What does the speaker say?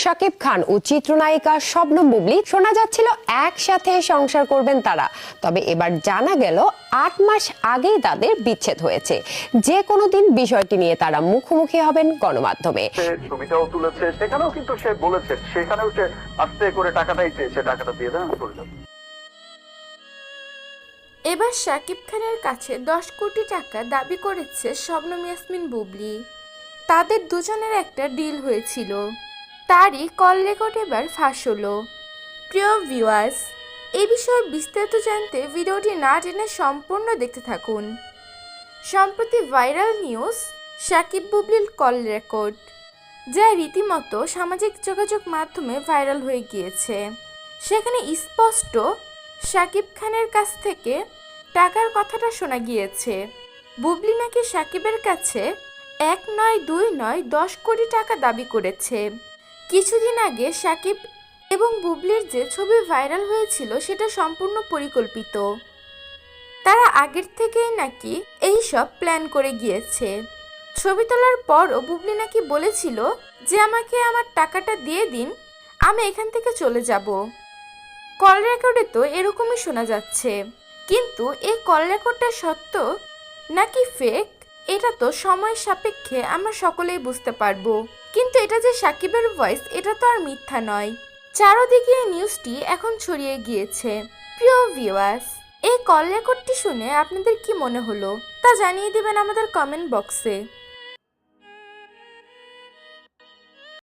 শাকিব খান ও চিত্রনায়িকা শবনম বুবলি শোনা যাচ্ছিল একসাথে সংসার করবেন তারা। তবে এবার জানা গেল আট মাস আগেই তাদের বিচ্ছেদ হয়েছে। যে কোনো দিন বিষয়টি নিয়ে তারা মুখোমুখি হবেন গণমাধ্যমে। সে ছবিটাও তুলেছে সেখানেও কিন্তু সে বলেছে সেখানেও সে আস্তে করে টাকাটাই চেয়েছে টাকাটা দিয়ে দেন এবার শাকিব খানের কাছে দশ কোটি টাকা দাবি করেছে শবনম ইয়াসমিন বুবলি। তাদের দুজনের একটা ডিল হয়েছিল। তারই কল রেকর্ড এবার ফাঁস হলো। প্রিয় ভিউয়ার্স এই বিষয়ে বিস্তারিত জানতে ভিডিওটি না টেনে সম্পূর্ণ দেখতে থাকুন। সম্প্রতি ভাইরাল নিউজ সাকিব বুবলির কল রেকর্ড যা রীতিমতো সামাজিক যোগাযোগ মাধ্যমে ভাইরাল হয়ে গিয়েছে। সেখানে স্পষ্ট, সাকিব খানের কাছ থেকে টাকার কথাটা শোনা গিয়েছে। বুবলি নাকি সাকিবের কাছে এক নয় দুই নয় দশ কোটি টাকা দাবি করেছে। কিছুদিন আগে সাকিব এবং বুবলির যে ছবি ভাইরাল হয়েছিল সেটা সম্পূর্ণ পরিকল্পিত। তারা আগের থেকেই নাকি এই সব প্ল্যান করে গিয়েছে। ছবি তোলার পরও বুবলি নাকি বলেছিল যে, আমাকে আমার টাকাটা দিয়ে দিন, আমি এখান থেকে চলে যাব। কল রেকর্ডে তো এরকমই শোনা যাচ্ছে। কিন্তু এই কল রেকর্ডটা সত্য নাকি ফেক এটা তো সময় সাপেক্ষে আমরা সকলেই বুঝতে পারব। কিন্তু এটা যে সাকিবের ভয়েস এটা তো আর মিথ্যা নয়। চারোদিকে এই নিউজটি এখন ছড়িয়ে গিয়েছে। প্রিয় ভিউয়ার্স এই কল রেকর্ডটি শুনে আপনাদের কি মনে হলো? তা জানিয়ে দেবেন আমাদের কমেন্ট বক্সে